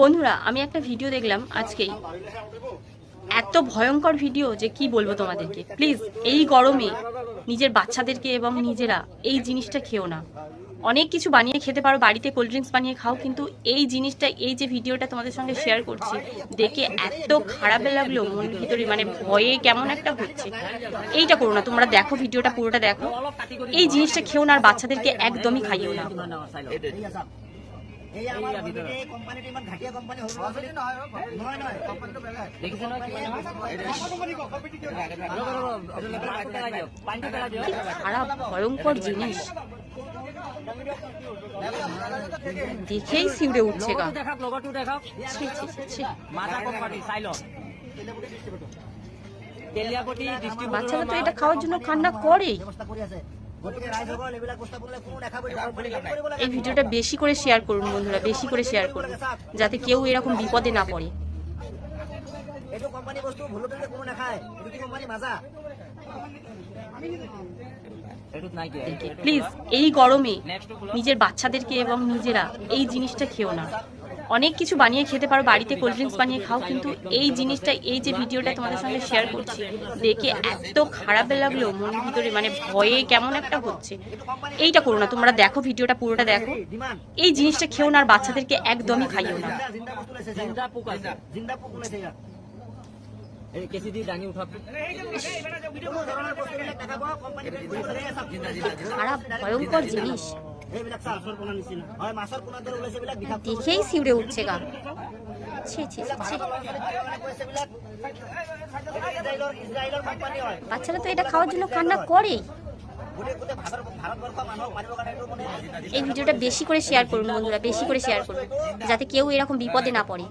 বন্ধুরা, আমি একটা ভিডিও দেখলাম আজকেই। এত ভয়ঙ্কর ভিডিও যে কি বলব তোমাদেরকে? প্লিজ এই গরমে নিজের বাচ্চাদেরকে এবং নিজেরা এই জিনিসটা খেও না। অনেক কিছু বানিয়ে খেতে পারো, বাড়িতে কোল্ড ড্রিঙ্কস বানিয়ে খাও, কিন্তু এই জিনিসটা, এই যে ভিডিওটা তোমাদের সঙ্গে শেয়ার করছি, দেখে এত খারাপ লাগল মনের ভিতরে মানে ভয়ে কেমন একটা হচ্ছে। এইটা করো না, তোমরা দেখো ভিডিওটা পুরোটা দেখো। এই জিনিসটা খেও না আর বাচ্চাদেরকে একদমই খাইও না। খারাপ ভয়ঙ্কর জিনিস। দেখেই শিউরে উঠছে গা। বাচ্চারা তো এটা খাওয়ার জন্য কান্না করেই। এই ভিডিওটা বেশি করে শেয়ার করুন বন্ধুরা বেশি করে শেয়ার করুন যাতে কেউ এরকম বিপদে না পড়ে। এইটো কোম্পানী বস্তু ভুলতে কোনো নাখায় এইটো কি কোম্পানী মাজা? এইটোত নাই কি? প্লিজ এই গরমে নিজের বাচ্চাদেরকে এবং নিজেরা এই জিনিসটা খেও না। অনেক কিছু বানিয়ে খেতে পারো বাড়িতে কোল্ড ড্রিঙ্কস বানিয়ে খাও কিন্তু এই জিনিসটা এই যে ভিডিওটা তোমাদের সঙ্গে শেয়ার করছি দেখে এত খারাপ লাগল মনের ভিতরে মানে ভয়ে কেমন একটা হচ্ছে এইটা করো না তোমরা দেখো ভিডিওটা পুরোটা দেখো এই জিনিসটা খেও না আর বাচ্চাদেরকে একদমই খাইও না। খারাপ ভয়ঙ্কর জিনিস বিষাক্ত দেখেই শিউরে উঠছে গা। বাচ্চারা তো এটা খাওয়ার জন্য কান্না করেই মানে এই ভিডিওটা বেশি করে শেয়ার করুন বন্ধুরা বেশি করে শেয়ার করুন যাতে কেউ এরকম বিপদে না পড়ে।